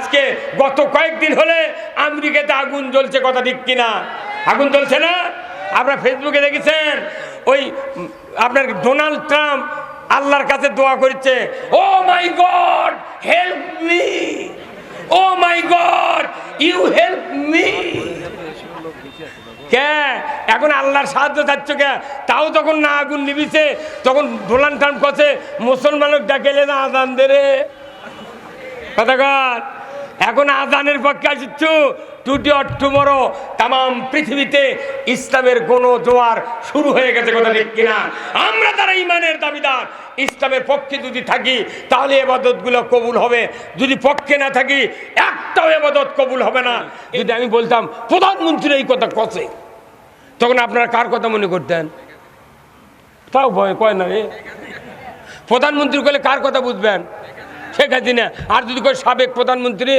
আজকে গত কয়েকদিন হলে আমেরিকাতে আগুন জ্বলছে কথা ঠিক কিনা? আগুন জ্বলছে না? আপনার ফেসবুকে দেখেছেন? ওই আপনার ডোনাল্ড ট্রাম্প আল্লাহর কাছে দোয়া করছে, ও my God, help me. Oh my God, you help me. কে? এখন আল্লাহর সাহায্য চাচ্ছ কে? তাও তখন না আগুন নিবিছে তখন ডোনাল্ড ট্রাম্প কাছে, মুসলমানক ডাকেলে না আদান দে রে। কথাকার এখন আজানের পক্ষে আসিচ্ছ। টুডে অর টুমরো তাম পৃথিবীতে ইসলামের কোন জোয়ার শুরু হয়ে গেছে কথা ঠিক কিনা? আমরা তারা ইমানের দাবিদার, ইসলামের পক্ষে যদি থাকি, তাহলে এবাদতগুলো কবুল হবে। যদি পক্ষে না থাকি, একটাও এবাদত কবুল হবে না। যদি আমি বলতাম, প্রধানমন্ত্রী এই কথা কষে তখন আপনারা কার কথা মনে করতেন? তাও ভয়, কয় না রে? প্রধানমন্ত্রী বলে কার কথা বুঝবেন? শেখ হাসিনা, আর যদি কয় সাবেক প্রধানমন্ত্রী?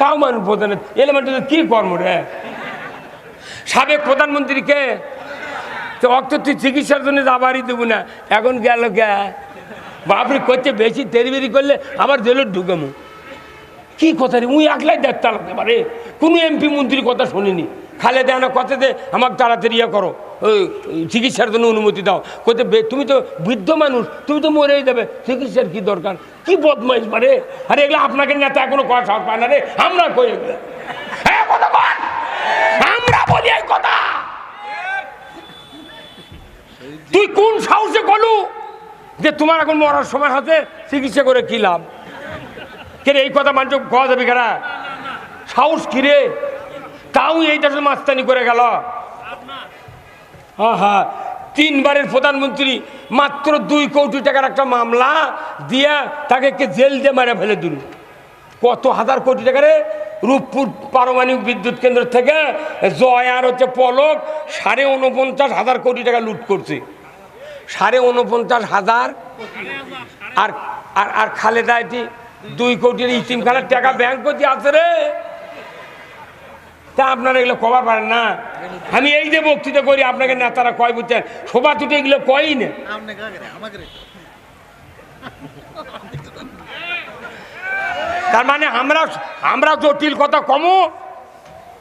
তাও মানুষ প্রধান এলিমেন্ট কি কর্ম রে? সাবেক প্রধানমন্ত্রীকে তো অক্ত তুই চিকিৎসার জন্য যাবারই দেবো না। এখন গেল গে বাপরে, করছে বেশি তেরিবেরি করলে আবার জেলে ঢুকামু কি কথা রে? উই একলাই দেখতে লাগতে পারে কোনো এমপি মন্ত্রীর কথা শুনিনি। খালে দেয় না কথা দে আমাকে তাড়াতাড়ি ইয়ে করো। চিকিৎসার জন্য অনুমতি দাও। কোথায় তুমি তো বৃদ্ধ মানুষ তুমি তো মরেই দেবে চিকিৎসার কি দরকার? কি বদমাইশ পারে আরে এগুলো আপনাকে নেতা এখনও সাহস পায় না রে? আমরা কই এগুলো? আমরা বলি এই কথা! তুই কোন সাহসে কলু? যে তোমার এখন মরার সময় হাতে চিকিৎসা করে কি লাভ? কে রে, এই কথা মানুষ কওয়া যাবে কেনা সাহস কিরে তাও এইটা শুধু মাস্তানি করে গেল। হা তিনবারের প্রধানমন্ত্রী মাত্র দুই কোটি টাকার একটা মামলা দিয়া তাকে কে জেল দিয়ে মারা ফেলে দিল। কত হাজার কোটি টাকারে রূপপুর পারমাণবিক বিদ্যুৎ কেন্দ্র থেকে জয় আর হচ্ছে পলক সাড়ে উনপঞ্চাশ হাজার কোটি টাকা লুট করছে। সাড়ে উনপঞ্চাশ হাজার আর আর খালেদা এটি দুই কোটির ইতিম খানার টাকা ব্যাংক করতে আছে রে। তা আপনারা এগুলো কবার পারেন না? আমি এই যে বক্তৃতা করি, আপনাকে নেতারা কয় বুঝছেন? শোভা তুটে এগুলো কয়ই না? তার মানে আমরা আমরা জটিল কথা কমো?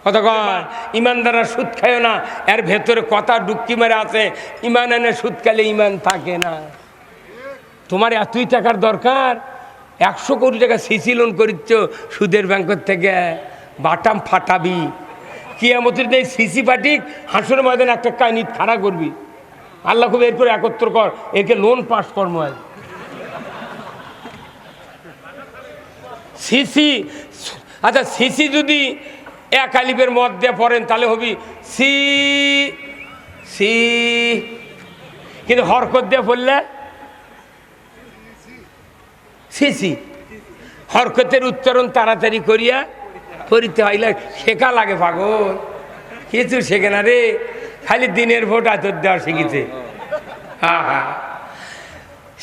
কথা কয়? ইমানদাররা সুদ খায় না, এর ভেতরে কথা ডুক্কি মেরে আছে। ইমান এনে সুদ খাইলে ইমান থাকে না। তোমার এতই টাকার দরকার? একশো কোটি টাকা সিসি লোন করিচ্ছ সুদের ব্যাংকের থেকে। বাটাম ফাটাবি। কিয়ামতের এই সিসি পাটিক হাসুর ময়দানে একটা কাহিনী খাড়া করবি। আল্লাহ খুব এরপরে একত্র কর, একে লোন পাস কর্ম হয় সিসি আচ্ছা সিসি যদি এক আলিপের দিয়ে পড়েন, তাহলে হবি সি সি, কিন্তু হরকত দিয়ে পড়লে? সিসি। হরকতের উচ্চারণ তাড়াতাড়ি করিয়া করিতে হইলে শেখা লাগে পাগল। কিছু শেখে না রে খালি দিনের ভোট আতর দেওয়া শিখেছে। হ্যাঁ হ্যাঁ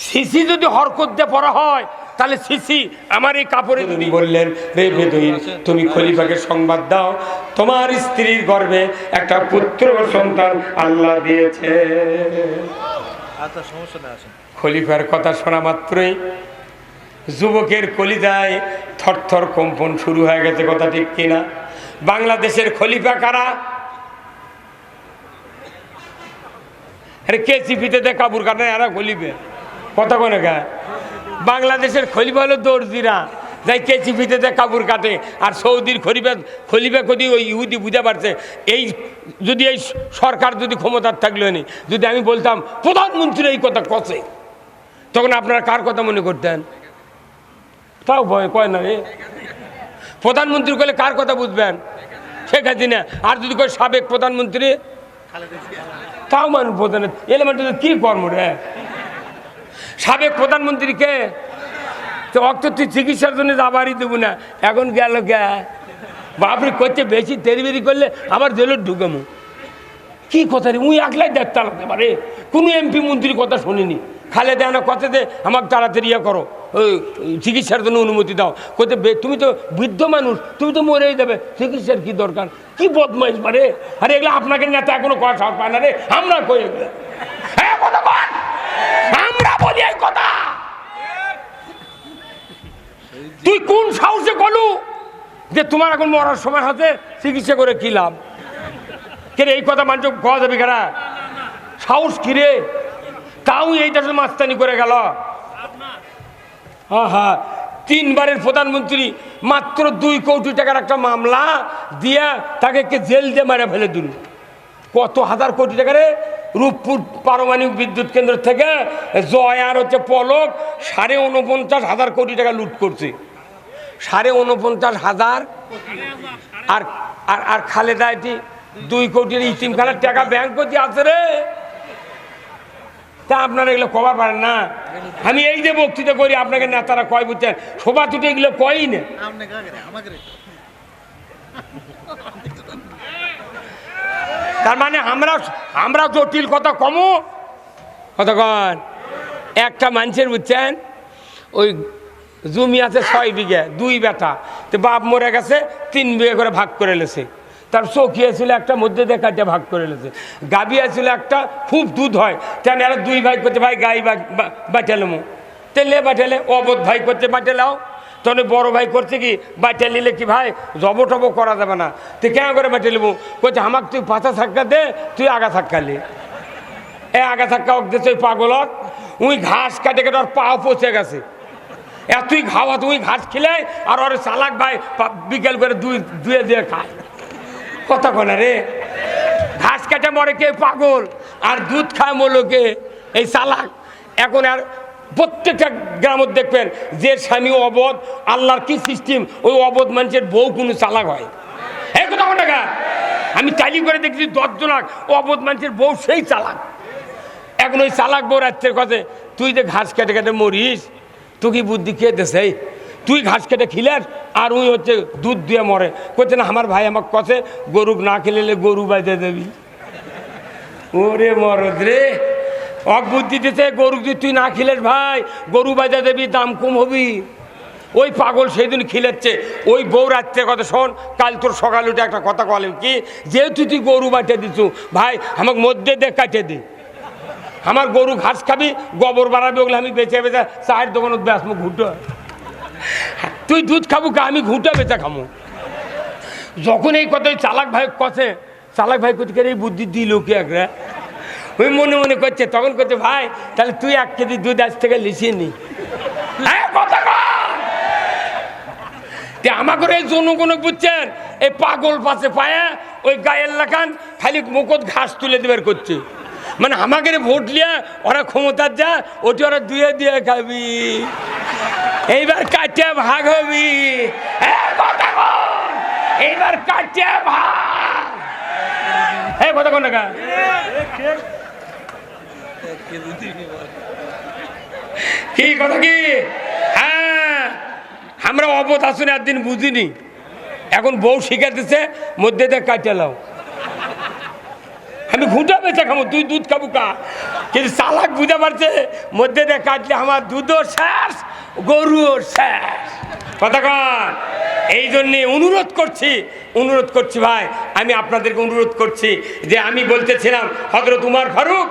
সিসি যদি হরকত দিয়ে পড়া হয় তাহলে সিসি আমার এই কাপড়ে তুমি বললেন রে বেদুইন তুমি খলিফাকে সংবাদ দাও। তোমার স্ত্রীর গর্ভে একটা পুত্র সন্তান আল্লাহ দিয়েছে। আচ্ছা সমস্যা নেই আসেন। খলিফার কথা শোনা মাত্রই যুবকের কলিদায় থরথর কম্পন শুরু হয়ে গেছে, কথা ঠিক কিনা? বাংলাদেশের খলিফা কারা? আরে কে চিপিতে কাটে, এরা খলিফে। কথা কোনে গা বাংলাদেশের খলিফা হলো দর্জিরা, যাই ফিতেতে কাপড় কাটে, আর সৌদির খলিফা খলিফা কদি ওই ইহুদি বুঝে পারছে। এই যদি এই সরকার যদি ক্ষমতার থাকল নি যদি আমি বলতাম প্রধানমন্ত্রী এই কথা কষে তখন আপনারা কার কথা মনে করতেন? তাও ভয় কয় না রে প্রধানমন্ত্রী কলে কার কথা বুঝবেন? শেখ হাসিনা আর যদি কয় সাবেক প্রধানমন্ত্রী, তাও মানুষ প্রধান এলিমেন্ট কি কর্ম রে? সাবেক প্রধানমন্ত্রীকে তো অক্ত তুই চিকিৎসার জন্য যাবারই দেবো না, এখন গেল গে বাপরে করছে বেশি তেরিবেরি করলে আবার জেলে ঢুকামু কি কথা রে? উই একলাই দেখতে লাগতে পারে কোনো এমপি মন্ত্রীর কথা শুনিনি। খালে দেয় না কথা দে, আমাকে তাড়াতাড়ি ইয়ে করো। চিকিৎসার জন্য অনুমতি দাও। কোথায় তুমি তো বৃদ্ধ মানুষ, তুমি তো মরেই দেবে চিকিৎসার কি দরকার? কি বদমাইশ পারে আরে এগুলো আপনাকে নেতা এখনও কথা সাহস পায় না রে। আমরা কই আমরা বলি এই কথা! তুই কোন সাহসে কলু যে তোমার এখন মরার সময় হাতে চিকিৎসা করে কি লাভ? কে এই কথা মানুষ কওয়া যাবে কেনা সাহস কিরে? তাও এইটা দেশের মাস্তানি করে গেল। হা তিনবারের প্রধানমন্ত্রী মাত্র দুই কোটি টাকার একটা মামলা দিয়া তাকে কে জেল দিয়ে মেরে ফেলে দিল। কত হাজার কোটি টাকারে রূপপুর পারমাণবিক বিদ্যুৎ কেন্দ্র থেকে জয় আর হচ্ছে পলক সাড়ে উনপঞ্চাশ হাজার কোটি টাকা লুট করছে। সাড়ে উনপঞ্চাশ হাজার আর আর খালেদা এটি দুই কোটির ইতিমখানার টাকা ব্যাংক করতে আছে রে। তা আপনারা এগুলো কবার পারেন না? আমি এই যে বক্তৃতা করি, আপনাকে নেতারা কয় বুঝছেন? শোভা তুটে এগুলো কয়ই না? তার মানে আমরা আমরা জটিল কথা কমো? কতক্ষণ একটা মানুষের বুঝছেন, ওই জমি আছে ছয় বিঘে, দুই বেটা। তো বাপ মরে গেছে, তিন বিঘে করে ভাগ করে লেছে। তার চকিয়ে ছিল একটা মধ্যে দিয়ে কাটিয়ে ভাগ করে লেছে গাবিয়া ছিল একটা, খুব দুধ হয়। তেন এরা দুই ভাই করতে, ভাই গাই বাটালামো তেলে বাটালে অবোধ ভাই করতে বাটালাও তখন বড় ভাই করছে কি বাটা নিলে কি ভাই, জব টব করা যাবে না। তুই কেন করে বাটা নেব বলছে আমাকে তুই পাতা থাক্কা দে, তুই আগা থাক্কা লে। এ আগা থাক্কা ওক দেছে ওই পাগলত। উই ঘাস কাটে কেটে ওর পাও পচে গেছে। এতই খাওয়া তুই ঘাস খেলে আর ওর চালাক ভাই বিকেল করে দুই, দুয়ে দিয়ে খায়। কথা কনা রে? ঘাস কাটে মরে কে? পাগল। আর দুধ খায় মলোকে এই চালাক। এখন আর প্রত্যেকটা গ্রামত দেখবেন, যে স্বামী অবধ, আল্লাহর কি সিস্টেম ওই অবধ মানুষের বউ কোনো চালাক হয়। এই কথা কোন টাকা আমি টাইলি করে দেখছি দশজন অবধ মানুষের বউ সেই চালাক। এখন ওই চালাক বউ রাত্রের কথা তুই যে ঘাস কেটে কেটে মরিস, তুই কি বুদ্ধি খেয়ে দেছে তুই ঘাস কেটে খিলাস, আর উই হচ্ছে দুধ দিয়ে মরে। করছে না, আমার ভাই আমাকে কছে, গরু না খেলে গরু বাইতে দেবি। ওরে মরদ রে অক বুদ্ধি দিতে গরু যদি তুই না খিলেস ভাই, গরু বাইতে দেবি, দাম কম হবি। ওই পাগল সেই দিন খিলেচ্ছে। ওই বউ রাত্রে কথা শোন, কাল তোর সকাল উঠে একটা কথা বলে, কি? যেহেতু তুই গরু বাটে দিছু, ভাই, আমাকে মধ্যে দে, কাটে দে। আমার গরু ঘাস খাবি, গোবর বাড়াবি, ওগুলো আমি বেঁচে বেঁচে, চায়ের দোকানত বেসমো ঘুটো তুই দুধ খাব কা, আমি ঘুঁটে বেচা খামো। যখন এই কথাই চালাক ভাই কথে চালাক ভাই কোথেকে এই বুদ্ধি দিল কি একরা ওই মনে মনে করছে, তখন করছে ভাই, তাহলে তুই এক কেজি দুধ আজ থেকে লিখিয়ে নি। কথা আমাকে এই জনগণ বুঝছেন, এই পাগল পাশে পায়া, ওই গায়ের লাগান, খালি মুখত ঘাস তুলে দেবার করছে। মানে আমাকে ভোট লিয়া ওরা ক্ষমতার যা, ওটি ওরা দুয়ে দিয়ে খাবি। এইবার কাটিয়া ভাগ হবি। এইবার কাটিয়া ভাগ। এই কথা কোন কি কথা কি? হ্যাঁ আমরা অবধ আসুন একদিন বুঝিনি। এখন বউ শিখাতেছে মধ্যে দিয়ে কাটিয়ে লাও। আমি ঘুঁটা বেচা খাব তুই দুধ খাব কা। কিন্তু চালাক বুঝতে পারছে, মধ্যে দিয়ে কাটলে আমার দুধও শেষ, গরুও শেষ। কথা কন। এই জন্যে অনুরোধ করছি অনুরোধ করছি ভাই, আমি আপনাদেরকে অনুরোধ করছি যে আমি বলতেছিলাম হজরত উমার ফারুক,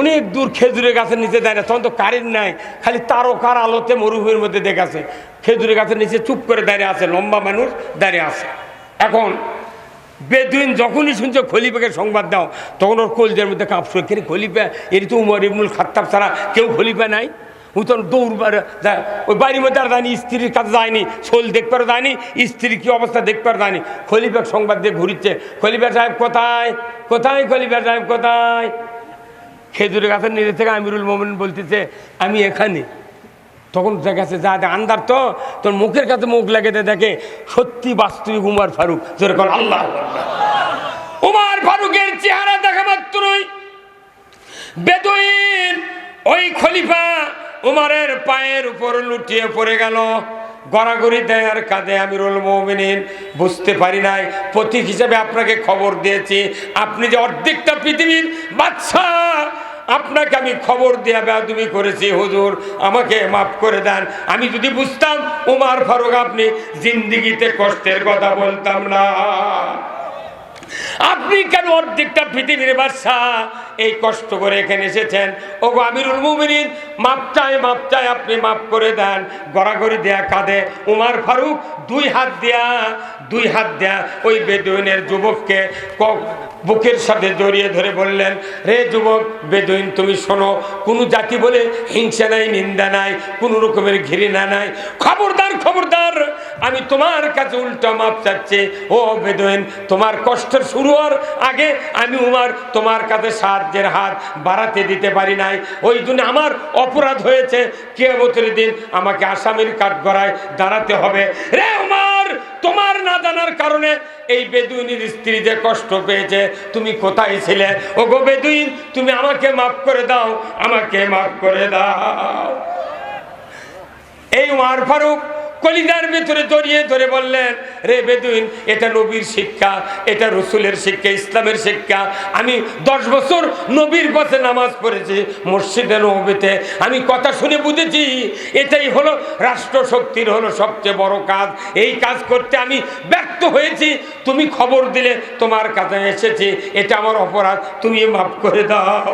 অনেক দূর খেজুরের গাছের নিচে দাঁড়িয়ে তখন তো কারেন্ট নাই, খালি তারকার আলোতে মরুভূমির মধ্যে দেখাছে খেজুরের গাছের নিচে চুপ করে দাঁড়িয়ে আছে, লম্বা মানুষ দাঁড়িয়ে আছে। এখন বেদুইন যখনই শুনছে খলিফাকে সংবাদ দাও, তখন ওর কলজের মধ্যে কাঁপছে কেন খলিফা? এর তো উমর ইবনুল খাত্তাব ছাড়া কেউ খলিফা নাই। উতন দৌড় বার- যায়। ওই বাড়ির মধ্যে আর যায়নি স্ত্রীর কাছে যায়নি, শোল দেখতে পারে যায়নি স্ত্রীর কী অবস্থা দেখতে পারে যায়নি খলিফার সংবাদ দিয়ে ঘুরিচ্ছে, খলিফা সাহেব কোথায়? কোথায় খলিফা সাহেব, কোথায়? খেজুরের গাছের নিজে থেকে আমিরুল মোমিন বলতেছে, আমি এখানে। তখন দেখাচ্ছে যা আন্দার তো, তোর মুখের কাছে মুখ লাগাতে দেখে সত্যি বাস্তবিক উমার ফারুক। জোরে কর, আল্লাহ উমার ফারুকের চেহারা দেখা মাত্রই বেদুইন ওই খলিফা উমারের পায়ের উপর লুটিয়ে পড়ে গেল। গড়াগড়ি দেয় আর কাঁদে আমিরুল মমিনিন। বুঝতে পারি নাই, প্রতীক হিসেবে আপনাকে খবর দিয়েছি। আপনি যে অর্ধেকটা পৃথিবীর বাচ্চা আপনাকে আমি খবর দেওয়া বেদুমি করেছি, হুজুর। আমাকে মাফ করে দেন। আমি যদি বুঝতাম, উমার ফারুক আপনি জিন্দিগিতে কষ্টের কথা বলতাম না। আপনি কেন অর্ধেকটা পৃথিবীর বাদশা এই কষ্ট করে এখানে এসেছেন। ও আমিরুল মুমিনিন, মাপ চায় মাপ চায়, আপনি মাপ করে দেন। গড়াগড়ি দেয়া কাঁদে উমার ফারুক দুই হাত দেয়া দুই হাত দেয়া ওই বেদুইনের যুবককে বুকের সাথে জড়িয়ে ধরে বললেন, রে যুবক, বেদুইন, তুমি শোনো, কোনো জাতি বলে হিংসা নাই, নিন্দা নাই, কোনো রকমের ঘৃণা নাই। খবরদার খবরদার, আমি তোমার কাছে উল্টা মাপ চাচ্ছি। ও বেদুইন, তোমার কষ্টের শুরু হওয়ার আগে আমি উমার তোমার কাছে সাহায্যের হাত বাড়াতে দিতে পারি নাই। ওই জন্য আমার অপরাধ হয়েছে। কে কেমতের দিন আমাকে আসামির কাঠ গড়ায় দাঁড়াতে হবে। রে উমার! তোমার না জানার কারণে এই বেদুইনের স্ত্রী যে কষ্ট পেয়েছে, তুমি কোথায় ছিলে? ও গো বেদুইন, তুমি আমাকে মাফ করে দাও, আমাকে মাফ করে দাও। এই উমার ফারুক কলিদার ভেতরে জড়িয়ে ধরে বললেন, রে বেদুইন, এটা নবীর শিক্ষা, এটা রসুলের শিক্ষা, ইসলামের শিক্ষা। আমি দশ বছর নবীর পথে নামাজ পড়েছি, মসজিদে, নবীতে। আমি কথা শুনে বুঝেছি, এটাই হলো রাষ্ট্র শক্তির হলো সবচেয়ে বড় কাজ। এই কাজ করতে আমি ব্যর্থ হয়েছি। তুমি খবর দিলে, তোমার কাছে এসেছি। এটা আমার অপরাধ, তুমি মাফ করে দাও।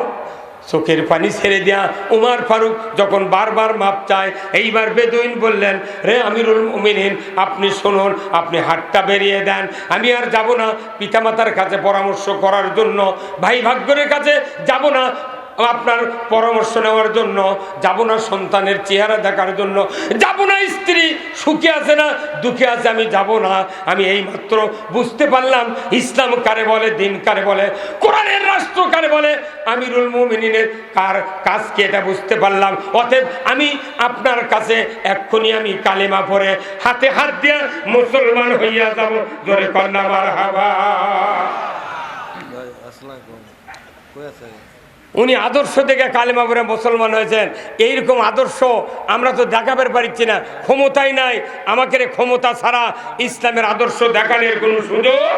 চোখের পানি ছেড়ে দেয়া উমার ফারুক যখন বারবার মাপ চায়, এইবার বেদুইন বললেন, রে আমিরুল মুমিনিন, আপনি শুনুন, আপনি হাতটা বেরিয়ে দেন। আমি আর যাব না পিতামাতার কাছে পরামর্শ করার জন্য। ভাই ভাগ্যের কাছে যাব না আপনার পরামর্শ নেওয়ার জন্য, যাব না সন্তানের চেহারা দেখার জন্য, যাব না স্ত্রী সুখে আছে না দুঃখে আছে, আমি যাব না। আমি এই মাত্র বুঝতে পারলাম, ইসলাম কারে বলে, দিন কারে বলে, কোরআনের রাষ্ট্র কারে বলে, আমিরুল মুমিনের কার কাজকে এটা বুঝতে পারলাম। অতএব আমি আপনার কাছে এক্ষুনি আমি কালেমা পরে হাতে হাত দিয়ে মুসলমান হইয়া যাব। জোরে কন্যা মার হাবা উনি আদর্শ থেকে কালেমা পরে মুসলমান হয়েছেন। এইরকম আদর্শ আমরা তো দেখাবার পারছি না। ক্ষমতাই নাই। আমাকে ক্ষমতা ছাড়া ইসলামের আদর্শ দেখানোর কোনো সুযোগ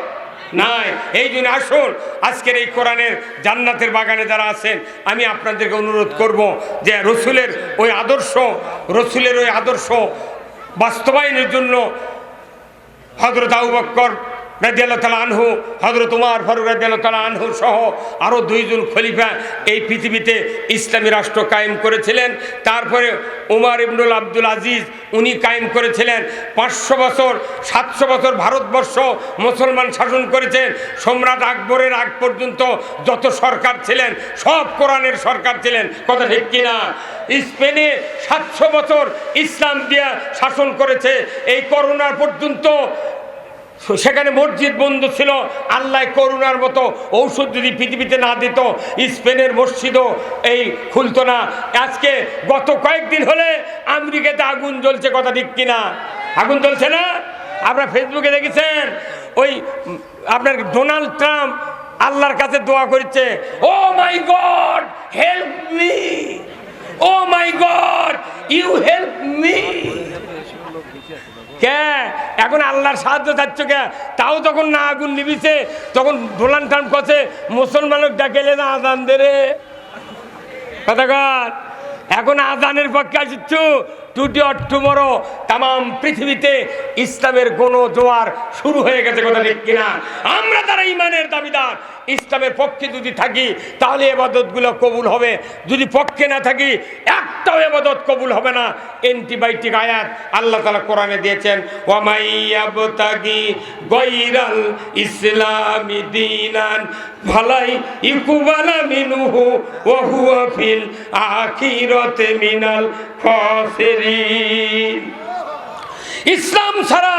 নাই। এই জন্য আসুন, আজকের এই কোরআনের জান্নাতের বাগানে যারা আছেন, আমি আপনাদেরকে অনুরোধ করব যে রসুলের ওই আদর্শ, রসুলের ওই আদর্শ বাস্তবায়নের জন্য হজরত আবু বক্কর রাজিয়াল্লাহ আনহু হজরত উমার ফারুক রাজিয়াল্লাহ আনহু সহ আরও দুইজন খলিফা এই পৃথিবীতে ইসলামী রাষ্ট্র কায়েম করেছিলেন। তারপরে উমার ইবনুল আব্দুল আজিজ উনি কায়েম করেছিলেন। পাঁচশো বছর, সাতশো বছর ভারতবর্ষ মুসলমান শাসন করেছেন। সম্রাট আকবরের আগ পর্যন্ত যত সরকার ছিলেন, সব কোরআনের সরকার ছিলেন। কথা ঠিক কিনা? স্পেনে সাতশো বছর ইসলাম দিয়া শাসন করেছে। এই করোনার পর্যন্ত সেখানে মসজিদ বন্ধ ছিল, আল্লাহ করুণার মতো ঔষধ যদি পৃথিবীতে না দিত, স্পেনের মসজিদও এই খুলতো না। আজকে গত কয়েকদিন হলে আমেরিকাতে আগুন জ্বলছে কথা ঠিক কিনা? আগুন জ্বলছে না? আপনারা ফেসবুকে দেখেছেন, ওই আপনার ডোনাল্ড ট্রাম্প আল্লাহর কাছে দোয়া করছে, ও my God, help me, oh my God, you help me. কে? এখন আল্লাহর সাহায্য চাচ্ছ কে? তাও যখন না আগুন নিবিছে তখন ডোনাল্ড ট্রাম্প কছে মুসলমানক ডাকেলে না আদান দে রে। কথাকার এখন আজানের পক্ষে আসিচ্ছ টুডে অর টুমরো তাম পৃথিবীতে ইসলামের গণ জোয়ার শুরু হয়ে গেছে, কথা ঠিক কিনা? আমরা তারা ইমানের দাবিদার ইসলামের পক্ষে যদি থাকি, তাহলে এবাদতগুলো কবুল হবে। যদি পক্ষে না থাকি, একটাও এবাদত কবুল হবে না। অ্যান্টিবায়োটিক আয়াত আল্লাহ তালা কোরআনে দিয়েছেন দিনান ভালাই মিনুহু আখিরাতে মিনাল খাসিরিন। ইসলাম ছাড়া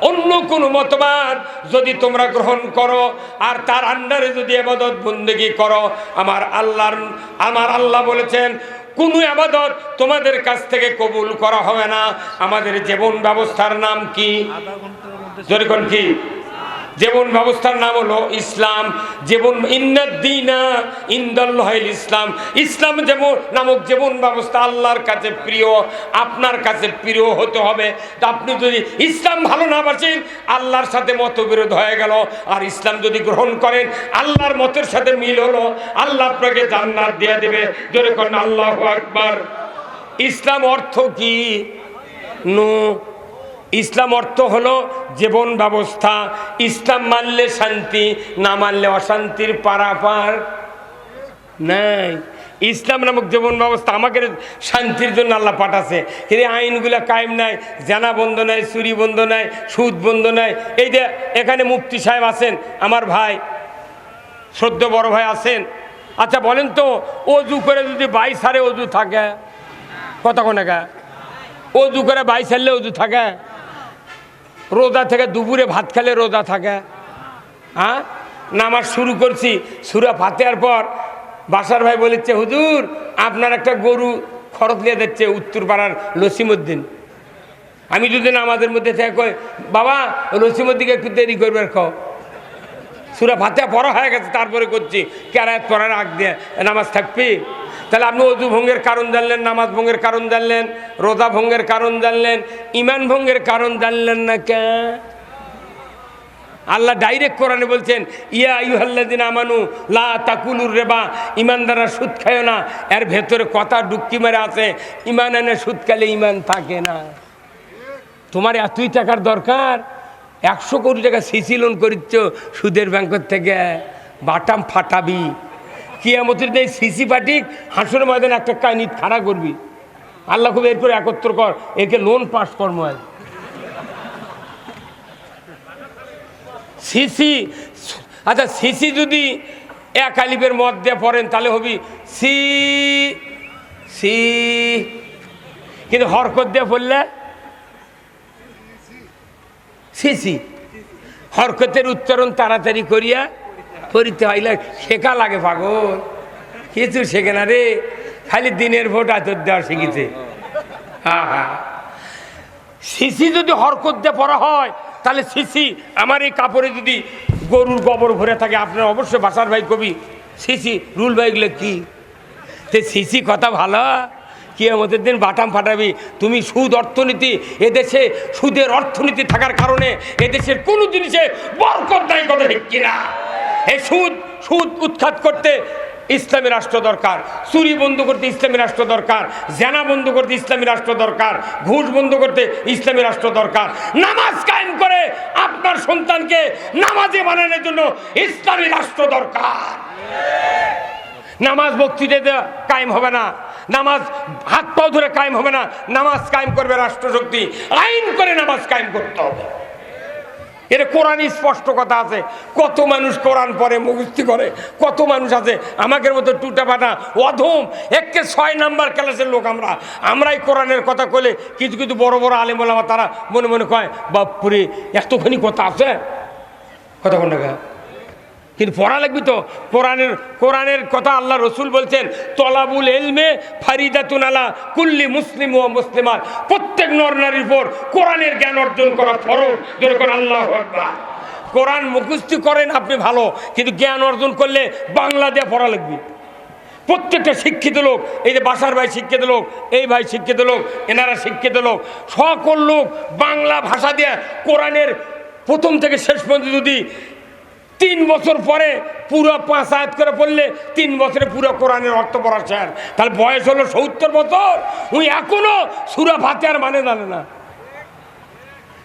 অন্য কোনো মতবাদ যদি তোমরা গ্রহণ করো আর তার আন্ডারে যদি আবাদত বন্দেগি করো আমার আল্লাহর আমার আল্লাহ বলেছেন কোনো আবাদত তোমাদের কাছ থেকে কবুল করা হবে না। আমাদের জীবন ব্যবস্থার নাম কি? যেরকম কি? জীবন ব্যবস্থার নাম হলো ইসলাম জীবন ইন্নাদ্দিনা ইন্দাল্লাহিল ইসলাম। ইসলাম যেমন নামক জীবন ব্যবস্থা আল্লাহর কাছে প্রিয়, আপনার কাছে প্রিয় হতে হবে। তা আপনি যদি ইসলাম ভালো না বাসেন, আল্লাহর সাথে মতবিরোধ হয়ে গেল। আর ইসলাম যদি গ্রহণ করেন, আল্লাহর মতের সাথে মিল হলো। আল্লাহ আপনাকে জান্নাত দিয়ে দেবে। করেন, আল্লাহ আকবার। ইসলাম অর্থ কি? নো ইসলাম অর্থ হলো জীবন ব্যবস্থা। ইসলাম মানলে শান্তি, না মানলে অশান্তির পারাপার নাই। ইসলাম নামক জীবন ব্যবস্থা আমাকে শান্তির জন্য আল্লাহ পাঠাছে। কিন্তু আইনগুলো কায়েম নাই, জানা বন্ধ নাই, চুরি বন্ধ নাই, সুদ বন্ধ নাই। এই যে এখানে মুফতি সাহেব আছেন, আমার ভাই সদ্য বড় ভাই আছেন। আচ্ছা বলেন তো, অজু করে যদি বাই সারে অজু থাকে কত কোনাকা অজু করে বাই সারলে অজু থাকে? রোজা থেকে দুপুরে ভাত খেলে রোজা থাকে। হ্যাঁ? নামাজ শুরু করছি, সুরা ফাতেয়ার পর বাসার ভাই বলেছে, হুজুর, আপনার একটা গরু খরচ নিয়ে দিচ্ছে উত্তর পাড়ার লসিমুদ্দিন আমি যদি নামাজের মধ্যে থেকে কই, বাবা লসিমুদ্দিকে একটু দেরি করবে, খাও। সুরা ফাতেহা পড়া হয়ে গেছে, তারপরে করছি কেরাত পড়ার আগ দিয়ে নামাজ থাকবি? তাহলে আপনি অজু ভঙ্গের কারণ জানলেন, নামাজ ভঙ্গের কারণ জানলেন, রোজা ভঙ্গের কারণ জানলেন ইমান ভঙ্গের কারণ জানলেন না কে? আল্লাহ ডাইরেক্ট কোরআনে বলছেন, ইয়া ইউহাল্লাদিন আমানু লা তাকুলুর রেবা ইমানদারা সুদ খায় না, এর ভেতরে কথা ডুক্কি মেরে আছে ইমান এনে সুদ খালে ইমান থাকে না। তোমার এতই টাকার দরকার, একশো কোটি টাকা সিসি লোন করিচ্ছ সুদের ব্যাংকের থেকে, বাটাম ফাটাবি। কিয়ামতের দিন সিসি পাটিক হাঁসুর ময়দানে একটা কাহিনী খাড়া করবি। আল্লাহ খুব এরপরে একত্র কর, একে লোন পাস কর্ম হয় সিসি আচ্ছা সিসি যদি এক আলিপের মদ দিয়ে পড়েন, তাহলে হবি সি সি, কিন্তু হরকত দিয়ে পড়লে? সিসি। হরকতের উচ্চারণ তাড়াতাড়ি করিয়া করিতে হইলে শেখা লাগে পাগল। কিছু শেখে না রে। খালি দিনের ভোট আতর দেওয়া শিখেছে। হ্যাঁ হ্যাঁ। সিসি যদি হরকত দিয়ে পড়া হয় তাহলে সিসি আমার এই কাপড়ে যদি গরুর গোবর ভরে থাকে আপনার অবশ্যই বাসার ভাই কবি। সিসি রুল ভাইগুলো কি? তে সিসি কথা ভালো। কি আমাদের দিন বাটাম ফাটাবি? তুমি সুদ অর্থনীতি এদেশে সুদের অর্থনীতি থাকার কারণে এদেশের কোনো জিনিসে বরকত নাই কথা ঠিক কিনা। এই সুদ সুদ উৎখাত করতে ইসলামী রাষ্ট্র দরকার, চুরি বন্ধ করতে ইসলামী রাষ্ট্র দরকার, জেনা বন্ধ করতে ইসলামী রাষ্ট্র দরকার, ঘুষ বন্ধ করতে ইসলামী রাষ্ট্র দরকার। নামাজ কায়েম করে আপনার সন্তানকে নামাজে বানানোর জন্য ইসলামী রাষ্ট্র দরকার। নামাজ বক্তৃতাতে কায়েম হবে না, নামাজ হাত পাও ধরে কায়েম হবে না, নামাজ কায়েম করবে রাষ্ট্রশক্তি। আইন করে নামাজ কায়েম করতে হবে। এটা কোরআনই স্পষ্ট কথা আছে। কত মানুষ কোরআন পরে মুখস্থি করে, কত মানুষ আছে, আমাদের মতো টুটা পাটা অধম, একে ছয় নাম্বার ক্লাসের লোক আমরা। আমরাই কোরআনের কথা কলে কিছু কিছু বড় বড় আলেম বলামা তারা মনে মনে কয়, বাপুরে, এতখানি কথা আছে? কথা কোন টাকা কিন্তু পড়া লাগবি তো। কোরআনের কোরআনের কথা আল্লাহ রসুল বলছেন, তলাবুল এলমে ফারিদাতুন আলা কুল্লি মুসলিম ও মুসলিমাত। প্রত্যেক নর নারীর উপর কোরআনের জ্ঞান অর্জন করা ফরজ। যেরকম আল্লাহ কোরআন মুখস্থি করেন আপনি ভালো, কিন্তু জ্ঞান অর্জন করলে বাংলা দিয়ে পড়া লাগবে। প্রত্যেকটা শিক্ষিত লোক, এই যে বাসার ভাই শিক্ষিত লোক, এই ভাই শিক্ষিত লোক, এনারা শিক্ষিত লোক, সকল লোক বাংলা ভাষা দিয়ে কোরআনের প্রথম থেকে শেষ পর্যন্ত যদি তিন বছর পরে পুরো পাঁচ আয়াত করে পড়লে তিন বছরে পুরো কোরআনের অর্থ পড়া শেষ। তাহলে বয়স হলো সত্তর বছর। উনি এখনও সুরা ভাতে আর মানে জানে না।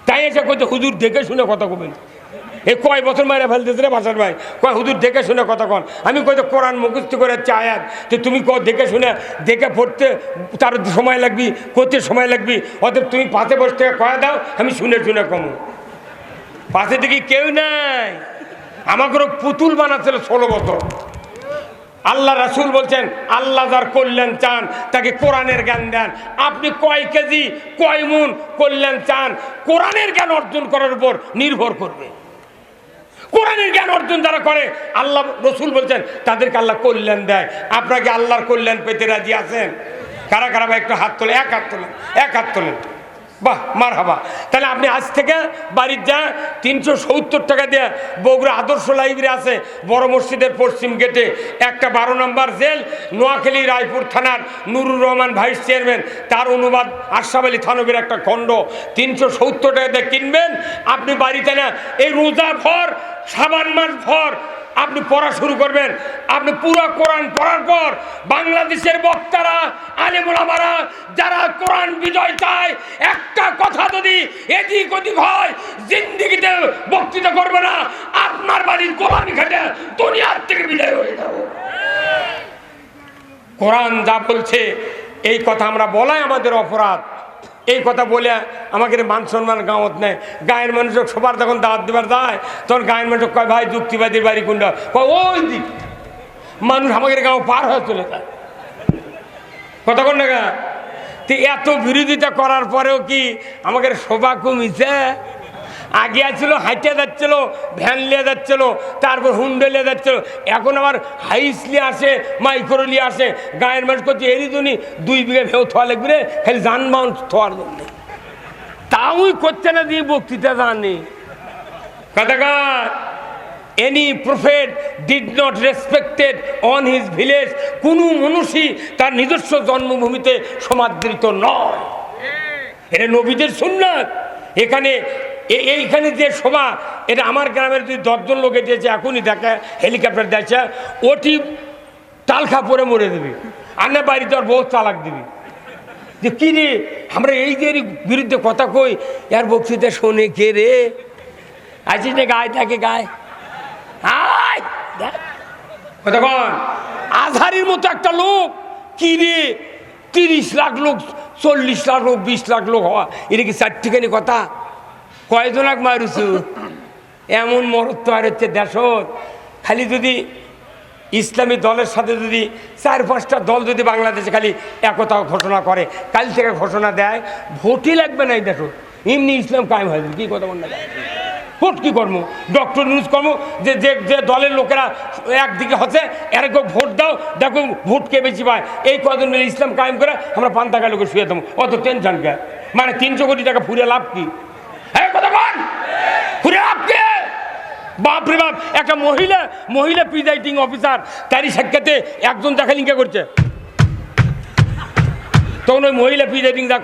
তাই এসে কইতে হুজুর, দেখে শুনে কথা কবেন। এ কয় বছর মারে ফেলতেছে রে বাসার ভাই। কয়, হুজুর, দেখে শুনে কথা কন। আমি কইতে কোরআন মুখস্থ করে চায়াত তো তুমি ক দেখে শুনে, দেখে পড়তে তার সময় লাগবি, করতে সময় লাগবি। অতএব তুমি পাশে বসে থেকে কয়া দাও, আমি শুনে শুনে কমো। পাশে দেখি কেউ নাই। আমাকে পুতুল বানাচ্ছিল ষোলো বছর। আল্লাহ রাসুল বলছেন, আল্লাহ যার কল্যাণ চান, তাকে কোরআনের জ্ঞান দেন। আপনি কয় কেজি, কয় মুন কল্যাণ চান? কোরআনের জ্ঞান অর্জন করার উপর নির্ভর করবে। কোরআনের জ্ঞান অর্জন যারা করে, আল্লাহ রসুল বলছেন, তাদেরকে আল্লাহ কল্যাণ দেয়। আপনাকে আল্লাহর কল্যাণ পেতে রাজি আছেন? কারা কারা একটু হাত তোলে এক হাত তোলেন, এক হাত তোলেন। বাহ মার হাবা তাহলে আপনি আজ থেকে বাড়ির যা তিনশো সত্তর টাকা দিয়ে বগুড়া আদর্শ লাইব্রেরি আছে, বড় মসজিদের পশ্চিম গেটে, একটা বারো নম্বর জেল, নোয়াখালী রায়পুর থানার নুরুর রহমান ভাইস চেয়ারম্যান, তার অনুবাদ আশরাফ আলী থানবের একটা খণ্ড, তিনশো সত্তর টাকা দিয়ে কিনবেন, আপনি বাড়িতে না, এই রোজা ভর, সাবান মাস ভর আপনি পড়া শুরু করবেন। আপনি পুরো কোরআন পড়ার পর বাংলাদেশের বক্তারা, আলেমুলামারা, যারা কোরআন বিজয় চায়, একটা কথা যদি এদিক ওদিক হয়, জিন্দিগিতে বক্তৃতা করবে না, আপনার বাড়ির গোলামি খেটে দুনিয়ার থেকে বিদায় হয়ে যাব। কোরআন যা বলছে, এই কথা আমরা বলাই আমাদের অপরাধ। এই কথা বলে আমাকে মান সম্মান গাঁত নেয়। গায়ের মানুষ সবার যখন দাঁত দেবার দেয়। তখন গায়ের মানুষ কয়, ভাই, যুক্তিবাদীর বাড়ি কোনটা কয়, ওই দিক মানুষ আমাদের গাঁও পার হয়ে চলে যায়। কথা কোন না এত বিরোধিতা করার পরেও কি আমাকে শোভা কমিছে? আগে ছিল হাইটে যাচ্ছিল, ভ্যান নিয়ে যাচ্ছিল, তারপর হুন্ডে নিয়ে যাচ্ছিল। এখন আবার হাইস নিয়ে আসে, মাইক্রো নিয়ে আসে। গায়ের মানুষ করছে এরই জন্যই দুই বিঘে ভেউ থোয়া লাগবে খালি যানবাহন থোয়ার জন্য। তাওই করছে না দিয়ে বক্তৃতা জানি। কথাকার any prophet did not respected on his village কোনো মানুষই তার নিজস্ব জন্মভূমিতে সমাদৃত নয়। এটা নবীদের সুন্নাত। এখানে এইখানে যে শোভা এটা আমার গ্রামের যদি দশজন লোকে দিয়েছে, এখনই দেখে, হেলিকপ্টার দিয়েছে, ওটি তালখা পরে মরে দেবে, আর না বাড়িতে আর বহুত তালাক দিবি। যে কি রে, আমরা এই যে বিরুদ্ধে কথা কই, এর বক্তৃতা শোনে কে রে? আছিস না গায়ে থাকে গায়ে। আয়। কতক্ষণ আধারির মতো একটা লোক, কি রে? তিরিশ লাখ লোক, চল্লিশ লাখ লোক, বিশ লাখ লোক হওয়া, এটা কি চারটিখানি কথা? কয়জনাক মারুছু? এমন মরত্ব আর হচ্ছে দেশত। খালি যদি ইসলামী দলের সাথে যদি চার, পাঁচটা দল যদি বাংলাদেশে খালি একতা ঘোষণা করে, কাল থেকে ঘোষণা দেয়, ভোটই লাগবে না এই দেশ এমনি ইসলাম কায়েম হয়ে যাবে, কি কথা বল না ভোট কী কর্ম ডক্টর নিউজ কর্ম, যে যে যে দলের লোকেরা একদিকে হচ্ছে এরকম ভোট দাও, দেখো ভোট কে বেশি পায়। এই কদিন মিলে ইসলাম কায়েম করে, আমরা পান টাকা লোকে শুয়ে দেবো অত টেনশন কে। মানে তিনশো কোটি টাকা ফুরে লাভ কি? হ্যাঁ বাপরে বাপ একটা মহিলা মহিলা প্রিজাইডিং অফিসার তারই সাক্ষাতে একজন দেখা লিঙ্কা করছে। তখন ওই মহিলা প্রিজাইডিং যা